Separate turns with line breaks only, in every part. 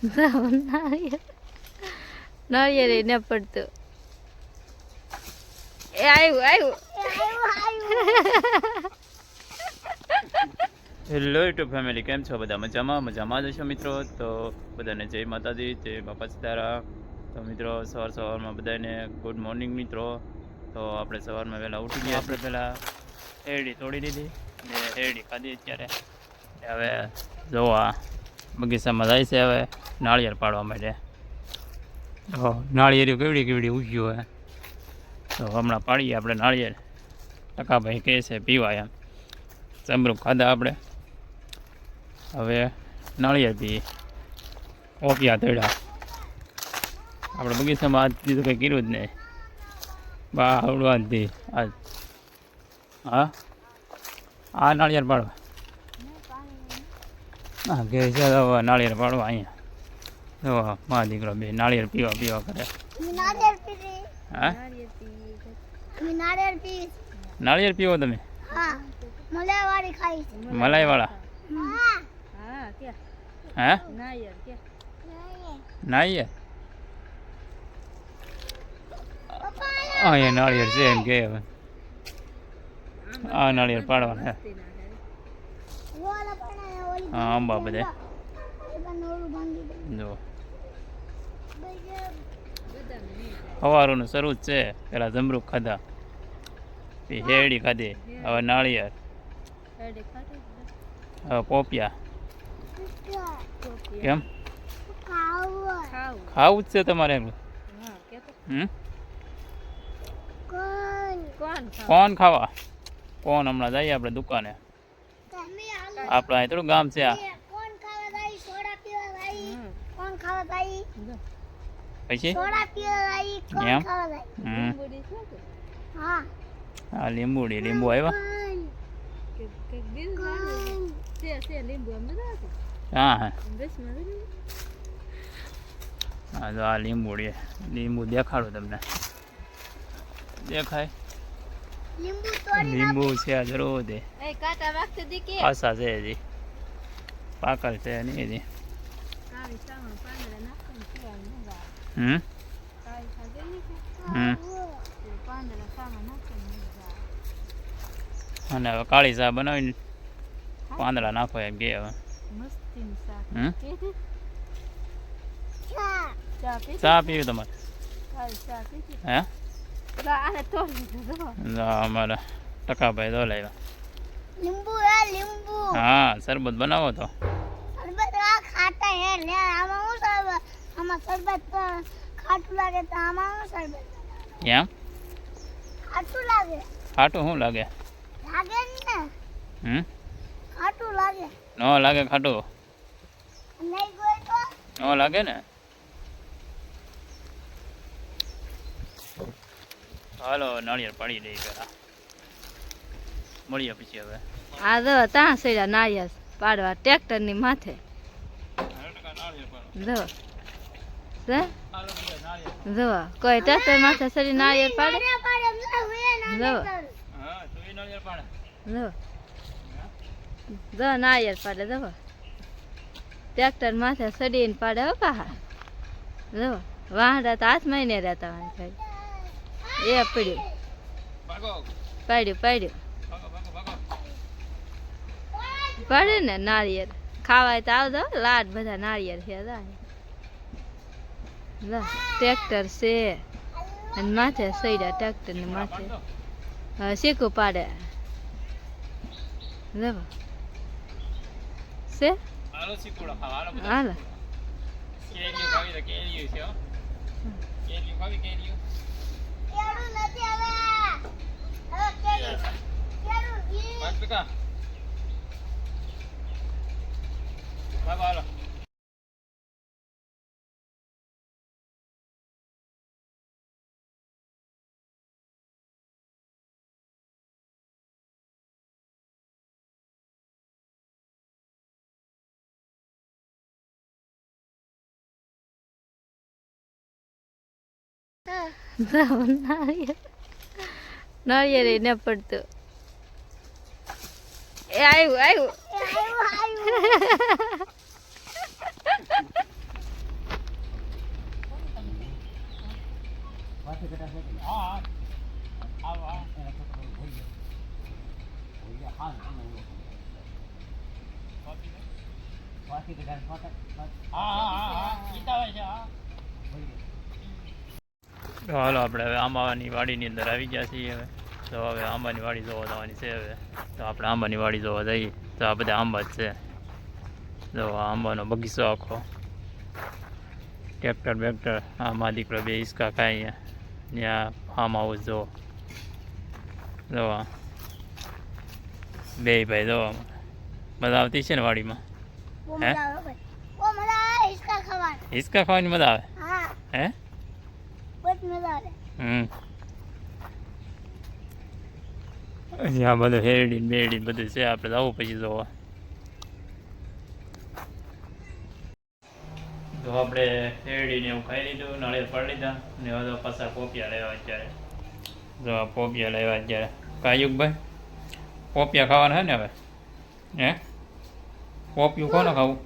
નાળિયેર ન પડતું. એ આવ્યું આવ્યું
હેલો યુટ્યુબ ફેમિલી કેમ છો? બધા મજામાં? મજામાં જ છો મિત્રો? તો બધાને જય માતાજી, જય બાપા સીતારા તો મિત્રો, સવાર સવારમાં બધાને ગુડ મોર્નિંગ મિત્રો. તો આપણે સવારમાં વહેલા ઉઠી ગયા. આપણે પહેલાં હેરડી તોડી દીધી ને શેરડી ખાધી અત્યારે. હવે જોવા બગીચામાં જાય છે હવે. નાળિયેર પાડવા માટે. તો નાળિયેરી કેવડી કેવડી ઉગ્યું હોય. તો હમણાં પાડીએ આપણે નાળિયેર. ટકાભાઈ કહે છે પીવાય એમ. સમરૂપ ખાધા આપણે. હવે નાળિયેર પીએ ઓપિયા તળ્યા. આપણે બગીચામાં આજ દીધું કંઈ કર્યું જ નહીં. બા આવડવા જ દી આજ. હા? આ નાળિયેર પાડવા. હા ઘેર છે નાળિયેર પાડવા અહીંયા. જો મા દીકરો બે નાળિયેર પીવા પીવા કરે. હા? નાળિયેર પીવો તમે?
હા. મલાઈવાળી
મલાઈવાળા?
હા.
નાળિયેર?
અહીંયા નાળિયેર છે એમ કે હવે. આ નાળિયેર પાડવાના હે આંબા બધે. જો. સવારનું શરૂ જ છે. પેલા જમરૂક ખાધા. પછી શેરડી ખાધી. હવે નાળિયેર. હવે પોપિયા. કેમ?
ખાવું.
જ છે તમારે એમ. હમ?
કોણ?
કોણ ખાવું?
કોણ ખાવા? કોણ હમણાં જઈએ આપણે દુકાને?
તમે
આપણે અહીં થોડું ગામ છે આ.
ખાવા જાય
પછી?
સોડા પીવા જાય કોણ
એમ?
ખાવા જાય
હમ.
લીંબુડી છે કે?
હા.
આ લીંબુડી લીંબુ આવ્યા?
લીંબુ હતા.
હા હા.
તો લીંબુ.
હા જો આ લીંબુડી લીંબુ દેખાડું તમને. દેખાય?
લીંબુ
છે આ જરૂર દે
એ કાંટા વાગતી હતી કે?
પાસા છે હજી. પાકલ છે નહીં હજી
કાળી સાવણ પાંદડા નાખો ને પીવાનું મજા આવે.
હમ
કાળી ખાધી ને કે?
હમ
તે પાંદડા સાવણ નાખો ને મજા આવે.
અને હવે કાળી ચા બનાવીને પાંદડા નાખો એમ કે હવે
મસ્તીનું શાક.
હમ
પીધી?
ચા
ચા પીધી?
ચા પીવી તમારે
કાળી ચા પીધી?
હે
પેલા આને તોડી દીધું જો.
જો અમારા ટકાભાઈ તો લાવ્યા
લીંબુ હે લીંબુ
હા શરબત બનાવો તો
શરબત ખાટા હે લે આમાં હું શરબત આમાં શરબત ખાટું લાગે તો આમાં હું શરબત
એમ?
ખાટું લાગે.
ખાટું શું લાગે?
લાગે ને.
હમ?
ખાટું લાગે.
ન લાગે ખાટું?
નહીં ગોય તો?
ન લાગે ને? હાલો નાળિયેર પાડી દઈએ પેલા. મળીએ પછી હવે.
આ તો ત્યાં સડ્યા નાળિયેર પાડવા ટ્રેક્ટરની માથે. જો જો કોઈ ટ્રેક્ટર માથે સડી નાળિયેર પાડે જો
હા તું એ નાળિયેર પાડે
જો જો નાળિયેર પાડે જો ટ્રેક્ટર માથે સડીને પાડે હો પાહા જો વાહડા તો હાથમાં ને રહેતા વાંધો એ પડ્યું પાડ્યું પાડ્યું
ભાગો ભાગો ભાગો
પડે ને નાળિયેર ખાવાય તો આવતો લાડ બધા નાળિયેર છે ટ્રેક્ટર છે. અને માથે સૈડા ટ્રેક્ટર ને માથે. હા શીખું પાડે. લો છે?
હાલો શીખવાડો ખાવા. હાલો બધા.
હાલો
કેરીઓ ખાવી તો કેરીઓ છે હો કેરીઓ ખાવી કેરીઓ
કેળું નથી હવે હવે કેળું કેળું ઈ
પાંચ ટકા ભાગો હાલો
જો નાળિયેર નાળિયેર ન પડતું એ આવ્યું આવ્યું
આવ્યું આવ્યું
હાલો, આપણે હવે આંબાની વાડીની અંદર આવી ગયા છીએ હવે. તો હવે આંબાની વાડી જોવા જવાની છે હવે. તો આપણે આંબાની વાડી જોવા જઈએ. તો આ બધા આંબા જ છે. જો, આ આંબાનો બગીચો આખો. ટ્રેક્ટર બેક્ટર, આમાં દીકરો બે હિસકા ખાઈ ત્યાં ફાર્મ હાઉસ જો જોવા બે ભાઈ જોવા મજા આવતી છે ને વાડીમાં? હે? હિસકા ખાવાની. મજા આવે?
હે.
હમ. હજી બધું બધું છે આપણે જવું પછી જોવા. તો આપણે શેરડીને એવું ખાઈ લીધું, નાળિયેર પડી લીધા ને હવે પાછા પોપિયા લેવા અત્યારે. તો પોપિયા લેવા અત્યારે. કાયુકભાઈ પોપિયા ખાવાના હે ને હવે? હે? પોપિયું કોને ખાવું?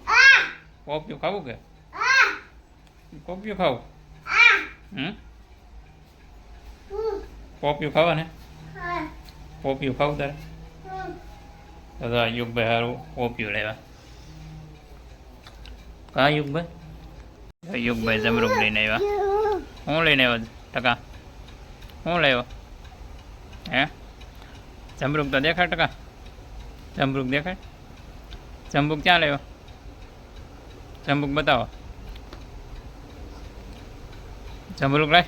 પોપિયું ખાવું કે? પોપિયું ખાવું? હમ? પોપિયું ખાવા ને પોપિયું ખાવું તારે. તો યુગભાઈ સારું પોપિયું લેવા. કા યુગભાઈ યુગભાઈ જમરૂક લઈને આવ્યા. હું લઈને આવ્યો ટકા. હું લાવ્યો હે? જમરૂક તો દેખાય, ટકા. જમરૂક દેખાય? જમરૂક ક્યાં લાવ્યો જમરૂક બતાવો. જમરૂક લાય.